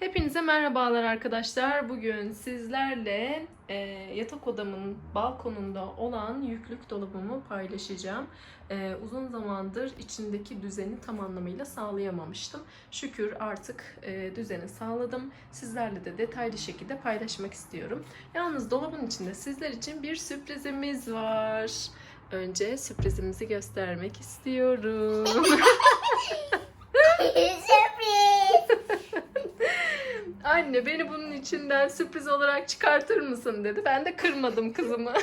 Hepinize merhabalar arkadaşlar. Bugün sizlerle e, yatak odamın balkonunda olan yüklük dolabımı paylaşacağım. E, uzun zamandır içindeki düzeni tam anlamıyla sağlayamamıştım. Şükür artık e, düzeni sağladım. Sizlerle de detaylı şekilde paylaşmak istiyorum. Yalnız dolabın içinde sizler için bir sürprizimiz var. Önce sürprizimizi göstermek istiyorum. Anne beni bunun içinden sürpriz olarak çıkartır mısın dedi. Ben de kırmadım kızımı.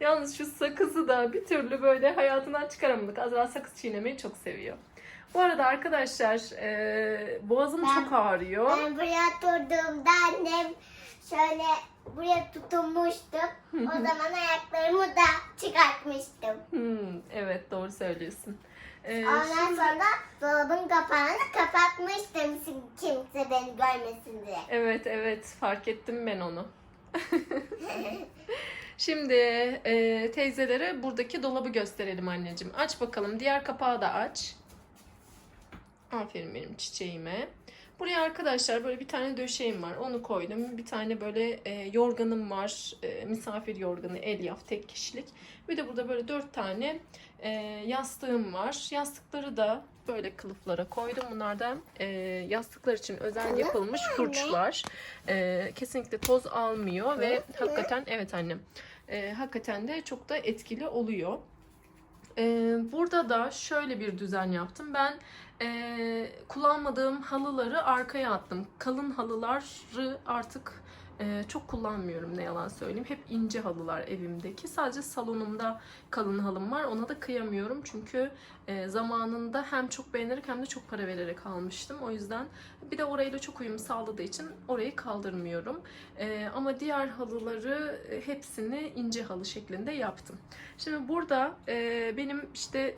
Yalnız şu sakızı da bir türlü böyle hayatından çıkaramadık. Azra sakız çiğnemeyi çok seviyor. Bu arada arkadaşlar e, boğazım Ben- çok ağrıyor. Ben buraya oturduğumda annem şöyle buraya tutunmuştu. o zaman ayaklarımı da çıkartmıştım. Hmm, evet doğru söylüyorsun. E, Ondan şimdi- sonra dolabın kapağını kapatmıştım kimse beni görmesin diye. Evet evet fark ettim ben onu. Şimdi e, teyzelere buradaki dolabı gösterelim anneciğim. Aç bakalım. Diğer kapağı da aç. Aferin benim çiçeğime. Buraya arkadaşlar böyle bir tane döşeğim var. Onu koydum. Bir tane böyle e, yorganım var. E, misafir yorganı elyaf tek kişilik. Bir de burada böyle dört tane e, yastığım var. Yastıkları da böyle kılıflara koydum. Bunlar da e, yastıklar için özel yapılmış mı hurçlar. E, kesinlikle toz almıyor ve hakikaten evet annem. E, hakikaten de çok da etkili oluyor. Burada da şöyle bir düzen yaptım. Ben e, kullanmadığım halıları arkaya attım. Kalın halıları artık e, çok kullanmıyorum ne yalan söyleyeyim. Hep ince halılar evimdeki. Sadece salonumda kalın halım var. Ona da kıyamıyorum çünkü e, zamanında hem çok beğenerek hem de çok para vererek almıştım. O yüzden bir de orayla çok uyum sağladığı için orayı kaldırmıyorum. E, ama diğer halıları e, hepsini ince halı şeklinde yaptım. Şimdi burada e, benim işte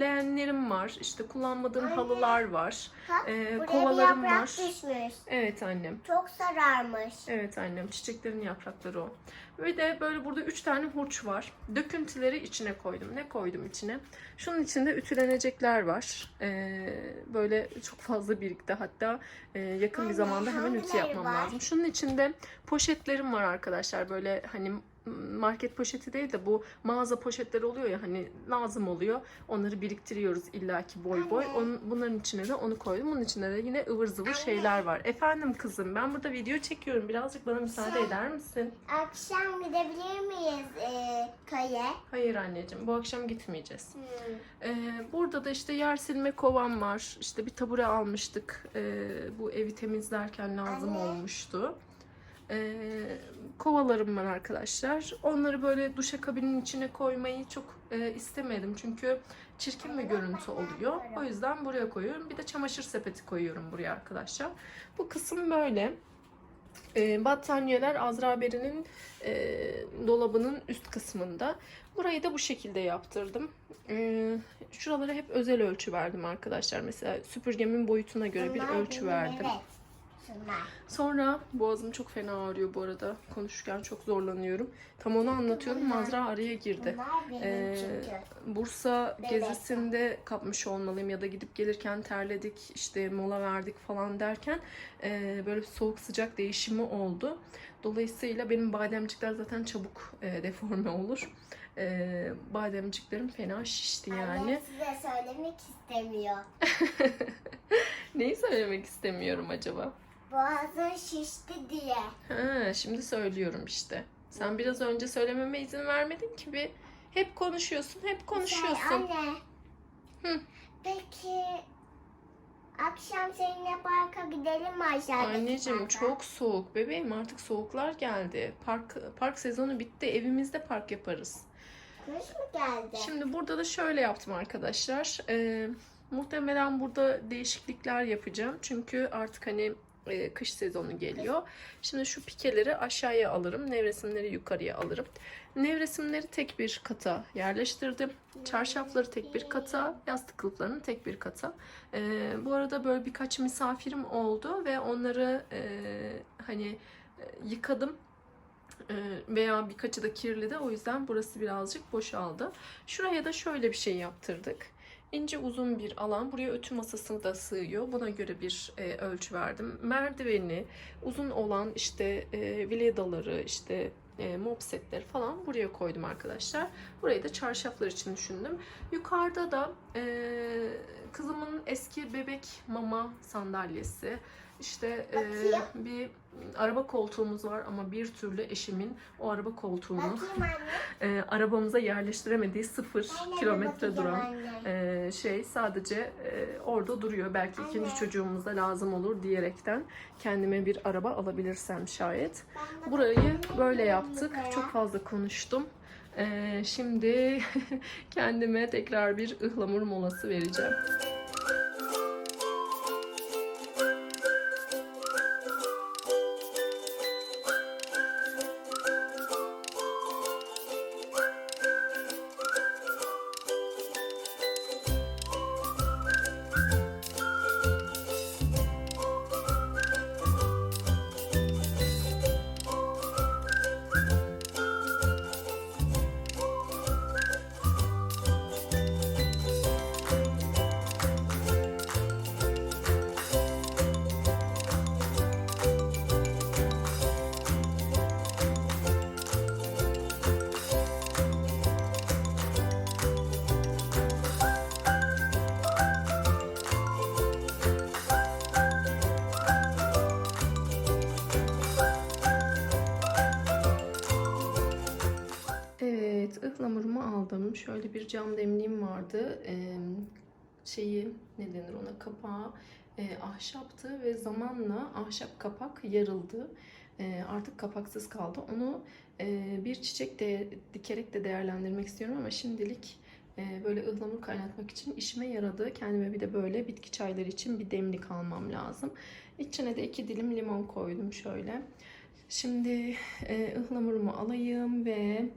leğenlerim var. işte kullanmadığım Anne. halılar var. Bak Ee, buraya bir kovalarım yaprak var. düşmüş. Evet annem. Çok sararmış. Evet annem. Çiçeklerin yaprakları o. Ve de böyle burada üç tane hurç var. Döküntüleri içine koydum. Ne koydum içine? Şunun içinde ütülenecekler var. Ee, böyle çok fazla birikti. Hatta e, yakın bir Anne, zamanda hemen ütü hangileri yapmam var? lazım. Şunun içinde poşetlerim var arkadaşlar. Böyle hani market poşeti değil de bu mağaza poşetleri oluyor ya hani lazım oluyor. Onları biriktiriyoruz illaki boy boy. Onun, bunların içine de onu koydum. Bunun içinde de yine ıvır zıvır Anne. şeyler var. Efendim kızım ben burada video çekiyorum. Birazcık bana müsaade Şey- eder misin? Akşam gidebilir miyiz e, köye? Hayır anneciğim bu akşam gitmeyeceğiz. Hmm. Ee, burada da işte yer silme kovam var. İşte bir tabure almıştık. Ee, bu evi temizlerken lazım Anne. olmuştu. Ee, kovalarım var arkadaşlar. Onları böyle duşakabinin içine koymayı çok e, istemedim. Çünkü çirkin bir görüntü oluyor. O yüzden buraya koyuyorum. Bir de çamaşır sepeti koyuyorum buraya arkadaşlar. Bu kısım böyle. Ee, battaniyeler Azra Beri'nin e, dolabının üst kısmında. Burayı da bu şekilde yaptırdım. Ee, şuralara hep özel ölçü verdim arkadaşlar. Mesela süpürgemin boyutuna göre bir ölçü verdim. Evet. Sonra boğazım çok fena ağrıyor bu arada. Konuşurken çok zorlanıyorum. Tam onu anlatıyorum. Bunlar- Mazra araya girdi. Ee. Bursa gezisinde kapmış olmalıyım ya da gidip gelirken terledik işte mola verdik falan derken e, böyle soğuk sıcak değişimi oldu. Dolayısıyla benim bademcikler zaten çabuk e, deforme olur. E, bademciklerim fena şişti yani. Annem size söylemek istemiyor. Neyi söylemek istemiyorum acaba? Boğazın şişti diye. Ha, şimdi söylüyorum işte. Sen biraz önce söylememe izin vermedin ki bir hep konuşuyorsun, hep konuşuyorsun. Şey, anne. Hı. Peki akşam seninle parka gidelim mi aşağıdaki Anneciğim parka? çok soğuk bebeğim artık soğuklar geldi. Park park sezonu bitti. Evimizde park yaparız. Kış mı geldi? Şimdi burada da şöyle yaptım arkadaşlar. Ee, muhtemelen burada değişiklikler yapacağım. Çünkü artık hani e, kış sezonu geliyor. Şimdi şu pikeleri aşağıya alırım. Nevresimleri yukarıya alırım. Nevresimleri tek bir kata yerleştirdim. Çarşafları tek bir kata, yastık kılıflarını tek bir kata. Ee, bu arada böyle birkaç misafirim oldu ve onları e, hani e, yıkadım. Ee, veya birkaçı da kirli de o yüzden burası birazcık boşaldı. Şuraya da şöyle bir şey yaptırdık. İnce uzun bir alan. Buraya ötü masası da sığıyor. Buna göre bir e, ölçü verdim. Merdiveni, uzun olan işte e, viledaları, işte e, mop setleri falan buraya koydum arkadaşlar. Burayı da çarşaflar için düşündüm. Yukarıda da e, kızımın eski bebek mama sandalyesi, işte e, bir araba koltuğumuz var ama bir türlü eşimin o araba koltuğunu e, arabamıza yerleştiremediği sıfır de kilometre duran e, şey sadece e, orada duruyor. Belki Anne. ikinci çocuğumuza lazım olur diyerekten kendime bir araba alabilirsem şayet. Burayı böyle yaptık. Çok fazla konuştum. E, şimdi kendime tekrar bir ıhlamur molası vereceğim. Evet, ıhlamurumu aldım. Şöyle bir cam demliğim vardı. Ee, şeyi ne denir ona kapağı e, ahşaptı ve zamanla ahşap kapak yarıldı. E, artık kapaksız kaldı. Onu e, bir çiçek de dikerek de değerlendirmek istiyorum ama şimdilik e, böyle ıhlamur kaynatmak için işime yaradı. Kendime bir de böyle bitki çayları için bir demlik almam lazım. İçine de iki dilim limon koydum şöyle. Şimdi e, ıhlamurumu alayım ve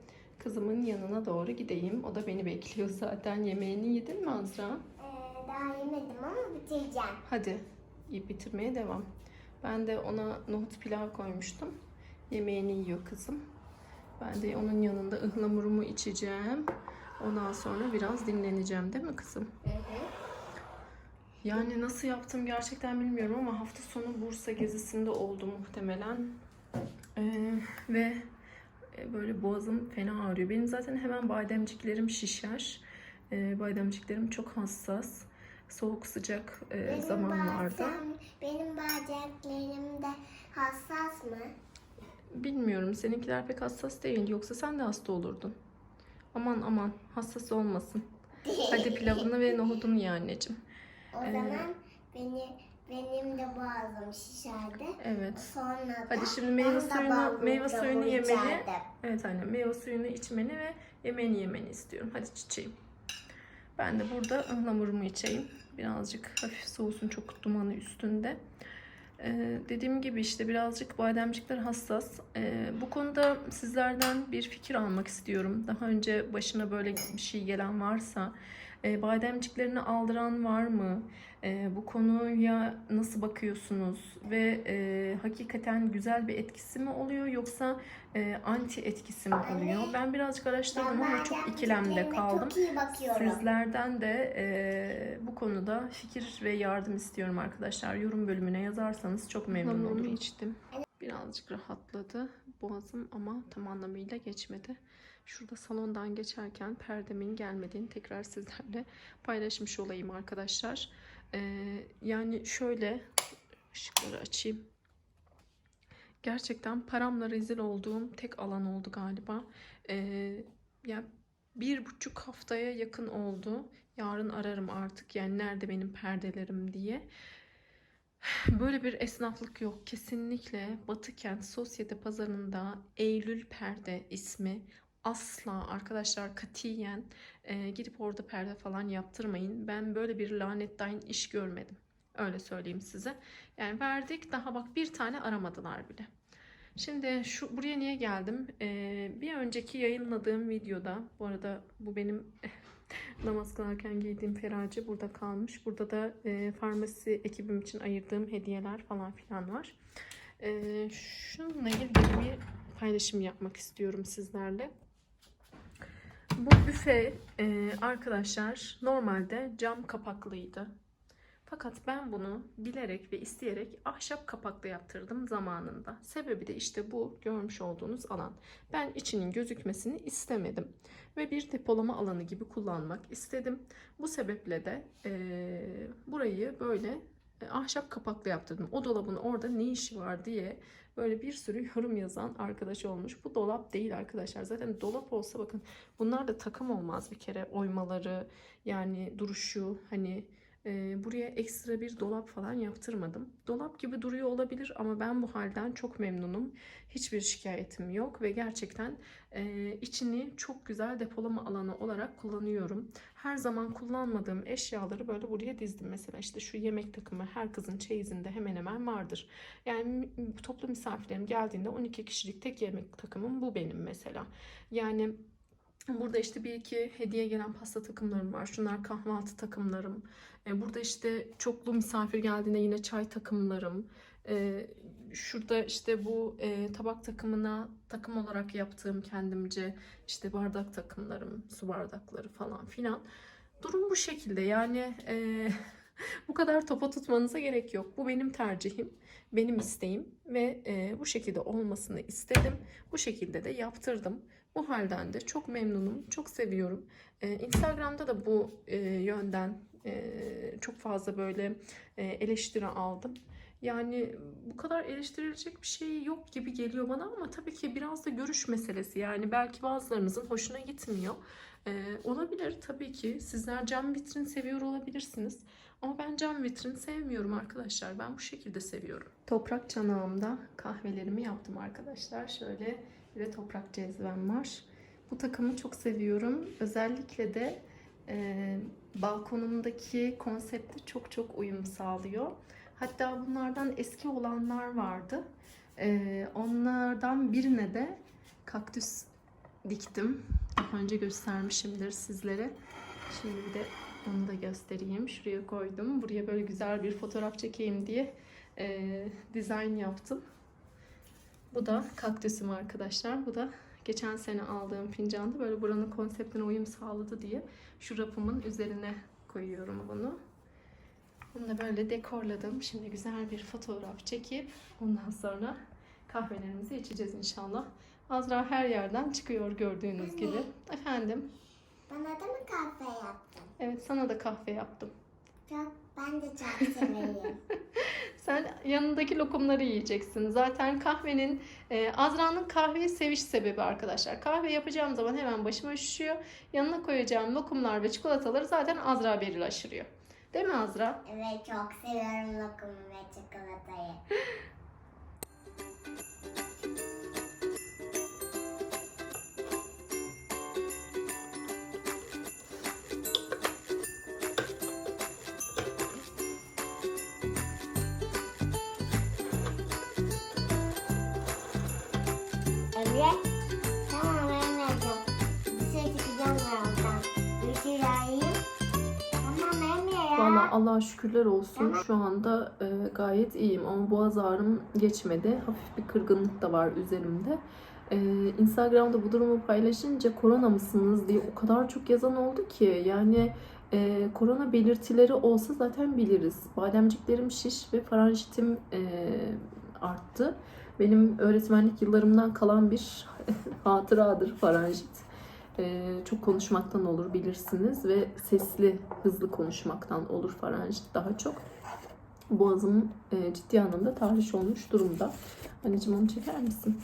kızımın yanına doğru gideyim. O da beni bekliyor zaten. Yemeğini yedin mi Azra? Ee, daha yemedim ama bitireceğim. Hadi yiyip bitirmeye devam. Ben de ona nohut pilav koymuştum. Yemeğini yiyor kızım. Ben de onun yanında ıhlamurumu içeceğim. Ondan sonra biraz dinleneceğim değil mi kızım? Yani nasıl yaptım gerçekten bilmiyorum ama hafta sonu Bursa gezisinde oldu muhtemelen. Ee, ve böyle boğazım fena ağrıyor. Benim zaten hemen bademciklerim şişer. Ee, bademciklerim çok hassas. Soğuk sıcak e, Benim zamanlarda. bazen- benim bacaklarım da hassas mı? Bilmiyorum seninkiler pek hassas değil. Yoksa sen de hasta olurdun. Aman aman hassas olmasın. Hadi pilavını ve nohudunu ye anneciğim. O zaman beni benim de boğazım şişerdi. Evet. Sonra da Hadi şimdi meyve ben de suyunu meyve suyunu yemeni. içerdim. Evet anne meyve suyunu içmeni ve yemeğini yemeni istiyorum. Hadi çiçeğim. Ben de burada ıhlamurumu içeyim. Birazcık hafif soğusun çok dumanı üstünde. Ee, dediğim gibi işte birazcık bademcikler hassas. Ee, bu konuda sizlerden bir fikir almak istiyorum. Daha önce başına böyle bir şey gelen varsa, e, bademciklerini aldıran var mı? E, bu konuya nasıl bakıyorsunuz? Ve e, hakikaten güzel bir etkisi mi oluyor yoksa e, anti etkisi mi oluyor? Ben birazcık araştırdım ama çok ikilemde kaldım. Çok iyi bakıyorum. Sizlerden de e, bu konuda fikir ve yardım istiyorum arkadaşlar. Yorum bölümüne yazarsanız çok memnun olurum. içtim. Birazcık rahatladı boğazım ama tam anlamıyla geçmedi. Şurada salondan geçerken perdemin gelmediğini tekrar sizlerle paylaşmış olayım arkadaşlar. E, yani şöyle ışıkları açayım. Gerçekten paramla rezil olduğum tek alan oldu galiba. E, ya bir buçuk haftaya yakın oldu. Yarın ararım artık yani nerede benim perdelerim diye. Böyle bir esnaflık yok. Kesinlikle Batı Kent Sosyete Pazarı'nda Eylül Perde ismi asla arkadaşlar katiyen e, gidip orada perde falan yaptırmayın. Ben böyle bir lanetten iş görmedim. Öyle söyleyeyim size. Yani verdik daha bak bir tane aramadılar bile. Şimdi şu buraya niye geldim? Ee, bir önceki yayınladığım videoda, bu arada bu benim namaz kılarken giydiğim ferace burada kalmış. Burada da e, farmasi ekibim için ayırdığım hediyeler falan filan var. Ee, şununla ilgili bir paylaşım yapmak istiyorum sizlerle. Bu büfe e, arkadaşlar normalde cam kapaklıydı. Fakat ben bunu bilerek ve isteyerek ahşap kapaklı yaptırdım zamanında. Sebebi de işte bu görmüş olduğunuz alan. Ben içinin gözükmesini istemedim ve bir depolama alanı gibi kullanmak istedim. Bu sebeple de e, burayı böyle ahşap kapaklı yaptırdım. O dolabın orada ne işi var diye böyle bir sürü yorum yazan arkadaş olmuş. Bu dolap değil arkadaşlar. Zaten dolap olsa bakın bunlar da takım olmaz bir kere oymaları yani duruşu hani e, buraya ekstra bir dolap falan yaptırmadım. Dolap gibi duruyor olabilir ama ben bu halden çok memnunum. Hiçbir şikayetim yok ve gerçekten e, içini çok güzel depolama alanı olarak kullanıyorum. Her zaman kullanmadığım eşyaları böyle buraya dizdim. Mesela işte şu yemek takımı her kızın çeyizinde hemen hemen vardır. Yani toplu misafirlerim geldiğinde 12 kişilik tek yemek takımım bu benim mesela. Yani Burada işte bir iki hediye gelen pasta takımlarım var. Şunlar kahvaltı takımlarım. E, Burada işte çoklu misafir geldiğinde yine çay takımlarım. E, Şurada işte bu e, tabak takımına takım olarak yaptığım kendimce işte bardak takımlarım, su bardakları falan filan. Durum bu şekilde yani bu kadar topa tutmanıza gerek yok. Bu benim tercihim, benim isteğim ve bu şekilde olmasını istedim. Bu şekilde de yaptırdım. Bu halden de çok memnunum, çok seviyorum. Ee, Instagram'da da bu e, yönden e, çok fazla böyle e, eleştiri aldım. Yani bu kadar eleştirilecek bir şey yok gibi geliyor bana ama tabii ki biraz da görüş meselesi. Yani belki bazılarınızın hoşuna gitmiyor. Ee, olabilir tabii ki. Sizler cam vitrin seviyor olabilirsiniz. Ama ben cam vitrin sevmiyorum arkadaşlar. Ben bu şekilde seviyorum. Toprak çanağımda kahvelerimi yaptım arkadaşlar. Şöyle de toprak cezvem var. Bu takımı çok seviyorum. Özellikle de e, balkonumdaki konsepte çok çok uyum sağlıyor. Hatta bunlardan eski olanlar vardı. E, onlardan birine de kaktüs diktim. Daha önce göstermişimdir sizlere. Şimdi de onu da göstereyim. Şuraya koydum. Buraya böyle güzel bir fotoğraf çekeyim diye e, dizayn yaptım. Bu da kaktüsüm arkadaşlar. Bu da geçen sene aldığım fincanda böyle buranın konseptine uyum sağladı diye şu rafımın üzerine koyuyorum bunu. Bunu da böyle dekorladım. Şimdi güzel bir fotoğraf çekip ondan sonra kahvelerimizi içeceğiz inşallah. Azra her yerden çıkıyor gördüğünüz Anne. gibi. Efendim. Bana da mı kahve yaptın? Evet sana da kahve yaptım. Çok, ben de çok severim. Sen yanındaki lokumları yiyeceksin. Zaten kahvenin, e, Azra'nın kahveyi seviş sebebi arkadaşlar. Kahve yapacağım zaman hemen başıma üşüyor. Yanına koyacağım lokumlar ve çikolataları zaten Azra Beril aşırıyor. Değil mi Azra? evet çok seviyorum lokumu ve çikolatayı. Valla Allah'a şükürler olsun. Şu anda e, gayet iyiyim ama boğaz ağrım geçmedi. Hafif bir kırgınlık da var üzerimde. E, Instagram'da bu durumu paylaşınca korona mısınız diye o kadar çok yazan oldu ki yani e, korona belirtileri olsa zaten biliriz. Bademciklerim şiş ve faranjitim e, arttı. Benim öğretmenlik yıllarımdan kalan bir hatıradır faranjit. Ee, çok konuşmaktan olur bilirsiniz ve sesli, hızlı konuşmaktan olur faranjit daha çok. Boğazım e, ciddi anlamda tahriş olmuş durumda. Anneciğim onu çeker misin?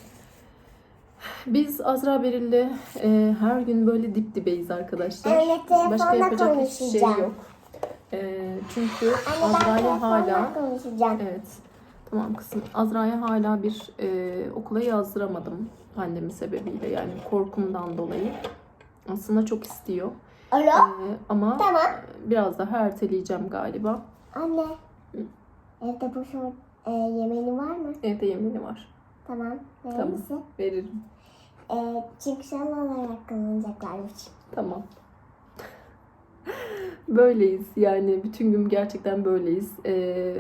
Biz Azra Beril'le e, her gün böyle dip dibeyiz arkadaşlar. Telefonla Başka yapacak hiçbir şey yok. E, çünkü Anne Azra'ya hala. Evet. Tamam kızım. Azra'ya hala bir e, okula yazdıramadım annemin sebebiyle yani korkumdan dolayı. Aslında çok istiyor. Alo? E, ama Tamam. biraz daha erteleyeceğim galiba. Anne. Evde bu şort e, yemeğin var mı? Evde yemini var. Tamam. Verir Tamam. misin? Veririm. E, çıkışan olarak kullanacaklarmış. Tamam. böyleyiz yani bütün gün gerçekten böyleyiz. E,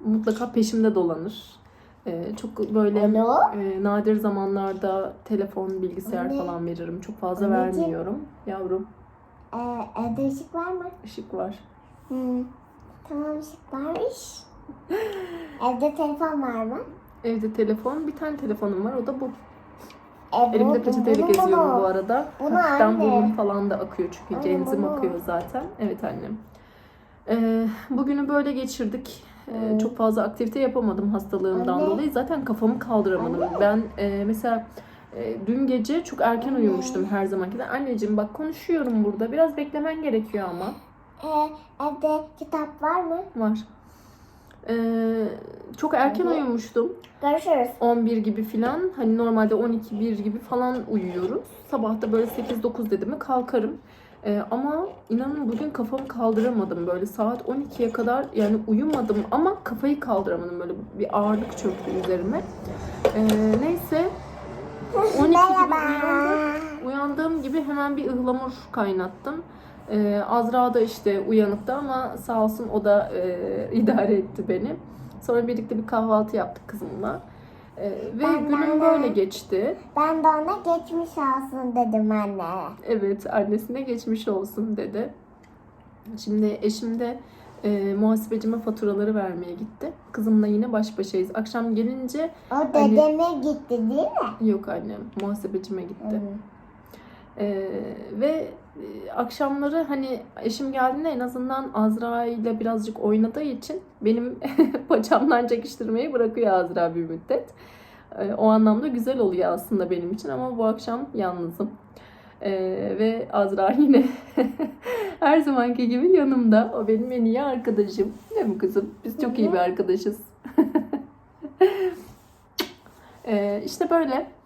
mutlaka peşimde dolanır. Ee, çok böyle Alo? e, nadir zamanlarda telefon, bilgisayar Anne. falan veririm. Çok fazla Anneciğim. vermiyorum. Yavrum Ee, evde ışık var mı? ışık var. Hmm. Tamam ışık varmış. Evde telefon var mı? Evde telefon, bir tane telefonum var. O da bu. E, bu- Elimde bu- peçeteyle bunu- geziyorum bu arada. Bunu Hafiften anne. burnum falan da akıyor çünkü Anne, genzim bunu. akıyor zaten. Evet annem. Ee, bugünü böyle geçirdik. Hmm. çok fazla aktivite yapamadım hastalığımdan Anne. dolayı. Zaten kafamı kaldıramadım. Anne. Ben e, mesela e, dün gece çok erken Anne. uyumuştum her zamankinden. Anneciğim bak konuşuyorum burada. Biraz beklemen gerekiyor ama. Ee, evde kitap var mı? Var. Ee, çok erken Anne. uyumuştum. Görüşürüz. 11 gibi filan. Hani normalde 12 1 gibi falan uyuyoruz. Sabah da böyle 8 9 dedi mi kalkarım. Ee, ama inanın bugün kafamı kaldıramadım böyle saat 12'ye kadar yani uyumadım ama kafayı kaldıramadım böyle bir ağırlık çöktü üzerime. Ee, neyse 12 gibi uyandım. Uyandığım gibi hemen bir ıhlamur kaynattım. Ee, Azra da işte uyanıktı ama sağ olsun o da e, idare etti beni. Sonra birlikte bir kahvaltı yaptık kızımla. Ee, ve Ben- günüm ben- böyle geçti. Ben de ona geçmiş olsun dedim anne. Evet annesine geçmiş olsun dedi. Şimdi eşim de e, muhasebecime faturaları vermeye gitti. Kızımla yine baş başayız. Akşam gelince O Anne- dedeme gitti değil mi? yok annem muhasebecime gitti. Hı. Ee, ve e, akşamları hani eşim geldiğinde en azından Azra ile birazcık oynadığı için benim paçamdan çekiştirmeyi bırakıyor Azra bir müddet. Ee, o anlamda güzel oluyor aslında benim için ama bu akşam yalnızım. Ee, ve Azra yine her zamanki gibi yanımda. O benim en iyi arkadaşım. Değil mi kızım? Biz çok iyi bir arkadaşız. ee, işte böyle.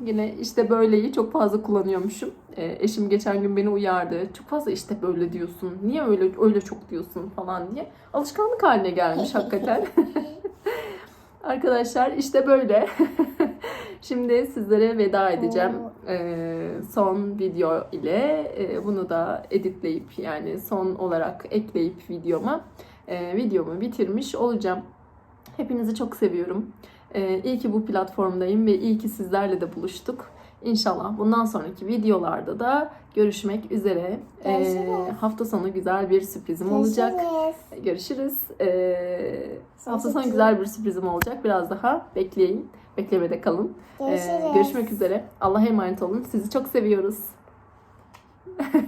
Yine işte böyleyi çok fazla kullanıyormuşum. Ee, eşim geçen gün beni uyardı. Çok fazla işte böyle diyorsun. Niye öyle öyle çok diyorsun falan diye. Alışkanlık haline gelmiş hakikaten. Arkadaşlar işte böyle. Şimdi sizlere veda edeceğim. Ee, son video ile e, bunu da editleyip yani son olarak ekleyip videoma e, videomu bitirmiş olacağım. Hepinizi çok seviyorum. Ee, iyi ki bu platformdayım ve iyi ki sizlerle de buluştuk. İnşallah bundan sonraki videolarda da görüşmek üzere. Ee, Görüşürüz. hafta sonu güzel bir sürprizim olacak. Görüşürüz. Görüşürüz. Ee, hafta sonu Görüşürüz. güzel bir sürprizim olacak. Biraz daha bekleyin. Beklemede kalın. Ee, Görüşürüz. görüşmek üzere. Allah'a emanet olun. Sizi çok seviyoruz.